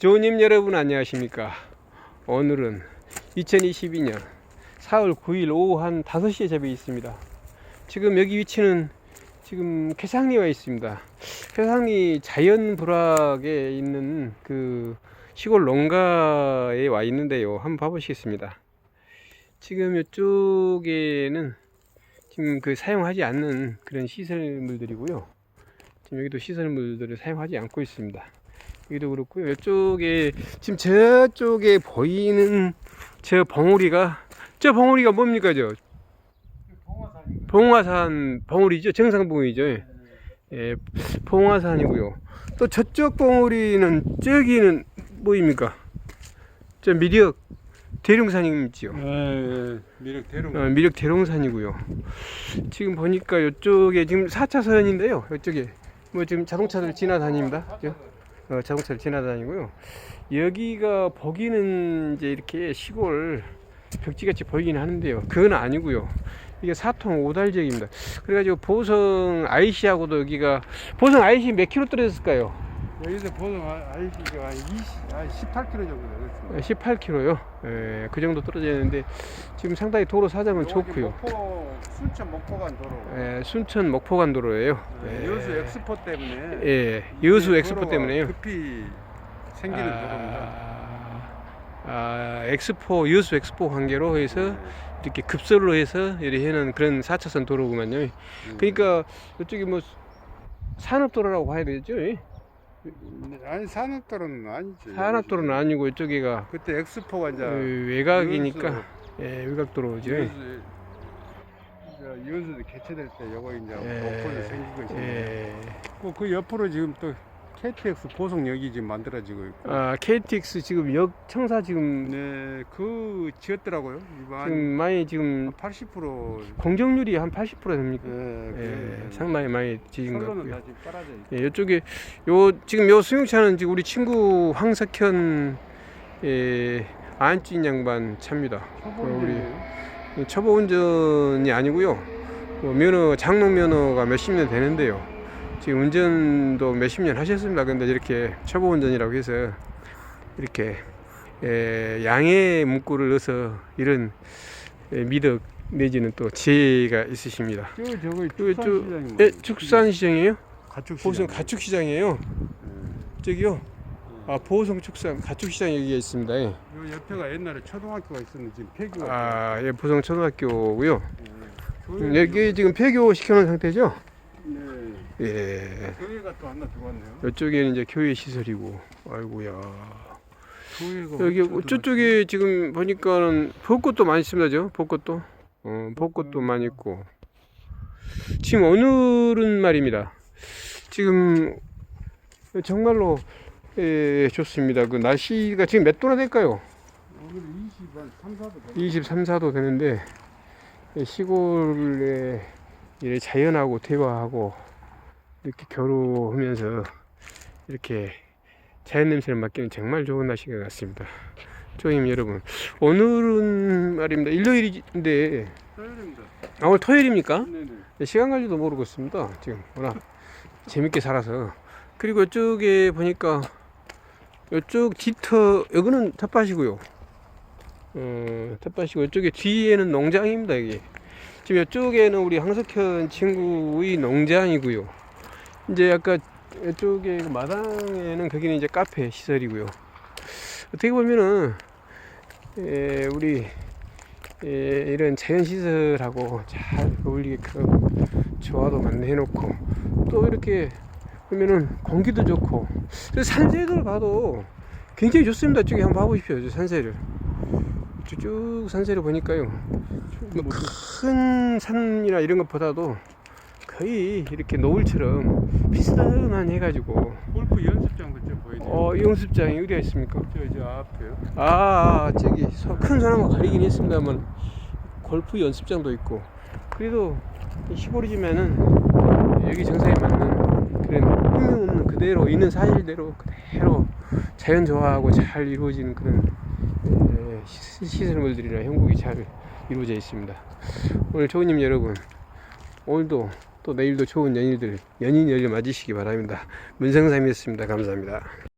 조님 여러분 안녕하십니까? 오늘은 2022년 4월 9일 오후 한 5시에 잡혀 있습니다. 지금 여기 위치는 지금 쾌상리에 와 있습니다. 쾌상리 자연 불악에 있는 그 시골 농가에 와 있는데요. 한번 봐보시겠습니다. 지금 이쪽에는 지금 그 사용하지 않는 그런 시설물들이고요. 지금 여기도 시설물들을 사용하지 않고 있습니다 여기도 그렇고요. 이쪽에 지금 저쪽에 보이는 저 벙우리가 저 벙우리가 뭡니까 저 봉화산 벙우리죠. 정상봉이죠. 예, 봉화산이고요. 또 저쪽 벙우리는 저기는 뭐입니까? 저 미력 대룡산이죠. 예, 미륵 대룡. 어, 미력 대룡산이고요. 지금 보니까 이쪽에 지금 4차선인데요. 이쪽에 뭐 지금 자동차들 지나다닙니다. 그죠? 어, 자동차를 지나다니고요. 여기가 보기는 이제 이렇게 시골 벽지같이 보이긴 하는데요. 그건 아니고요. 이게 사통 오달 지역입니다. 그래가지고 보성 IC하고도 여기가 보성 IC 몇 킬로 떨어졌을까요? 여기서 보통 아이씨가 한 20, 한 18km 정도 되겠습니다. 18km요. 예, 그 정도 떨어졌는데 지금 상당히 도로 사정은 좋고요. 목포, 순천 목포간 도로. 예, 순천 목포간 도로예요. 예, 예. 여수 엑스포 때문에. 예, 여수 이 엑스포 때문에요. 급히 생기는 도로입니다. 아, 아, 엑스포 여수 엑스포 관계로 해서 이렇게 급설로 해서 이렇게 해는 그런 4차선 도로구만요. 음. 그러니까 이쪽이 뭐 산업도로라고 봐야 되죠. 예? 아니 산업도로는 아니지. 산업도로는 아니고 이쪽이가 그때 엑스포가 이제 그 외곽이니까 예, 외곽도로죠. 이제 여수 개최될 때 요거 이제 예. 목포에 생긴 것이. 예. 그, 그 옆으로 지금 또 KTX 고속역이 지금 만들어지고 있고. 아, KTX 지금 역 청사 지금 네, 그 지었더라고요. 지금 한 많이 지금 80%. 공정률이 한 80% 됩니까? 예, 예, 상당히 많이 지은 것 선로는 같고요. 다 지금 깔아져 있고. 예, 이쪽에 요 지금 요 수용차는 지금 우리 친구 황석현 예, 안찐 양반 차입니다. 우리 초보 운전이 아니고요. 뭐 면허 장롱 면허가 몇십 년 되는데요. 지금 운전도 몇십 년 하셨습니다. 근데 이렇게 초보 운전이라고 해서 이렇게 예, 양의 문구를 넣어서 이런 예, 미덕 내지는 또 지혜가 있으십니다. 저 저거 그, 저, 축산시장이 예, 축산시장이에요? 가축시장. 보성 가축시장이에요. 저기요. 아 보성 축산 가축시장 여기가 있습니다. 예. 요 옆에가 옛날에 초등학교가 있었는데 지금 폐교가. 아, 예, 보성 초등학교고요. 예. 음, 여기 지금 폐교 시켜놓은 상태죠? 네. 예. 교회가 또 하나 들어왔네요. 이쪽에는 이제 교회 시설이고, 아이고야. 교회가 여기 저쪽에 지금 보니까는 벚꽃도 많이 있습니다, 죠? 벚꽃도. 어, 벚꽃도 많이 있고. 지금 오늘은 말입니다. 지금 정말로 예, 좋습니다. 그 날씨가 지금 몇 도나 될까요? 오늘 20한 3, 4도 23, 4도 되는데 이 시골에 이 자연하고 대화하고 이렇게 겨루면서 이렇게 자연 냄새를 맡기는 정말 좋은 날씨인 것 같습니다. 조임 여러분 오늘은 말입니다 일요일인데 토요일입니다. 아, 오늘 토요일입니까? 네네. 시간 갈지도 모르고 있습니다. 지금 워낙 재밌게 살아서 그리고 이쪽에 보니까 이쪽 뒤터 여기는 텃밭이고요. 어, 텃밭이고 이쪽에 뒤에는 농장입니다. 여기 지금 이쪽에는 우리 황석현 친구의 농장이고요. 이제 아까 이쪽에 그 마당에는 거기는 이제 카페 시설이고요. 어떻게 보면은 에, 우리 에, 이런 자연 시설하고 잘 어울리게끔 조화도 많이 해놓고 또 이렇게 보면은 공기도 좋고 산세를 봐도 굉장히 좋습니다. 이쪽에 한번 봐보십시오. 저 산세를 쭉 산세를 보니까요. 뭐 큰 산이나 이런 것보다도 거의 이렇게 노을처럼 비스듬한 해가지고 골프 연습장 그쪽 보이죠? 어 연습장이 어디가 있습니까? 저, 저 앞에요. 아 저기 소- 큰 사람과 가리긴 했습니다만 골프 연습장도 있고 그래도 이 시골이지만은 여기 정상에 맞는 그런 흠명 없는 그대로 있는 사실대로 그대로 자연 조화하고 잘 이루어지는 그런 에, 시- 시설물들이나 형국이 잘 이루어져 있습니다. 오늘 조우님 여러분 오늘도 또 내일도 좋은 연인들 연인 연일 맞으시기 바랍니다. 문성삼이었습니다. 감사합니다.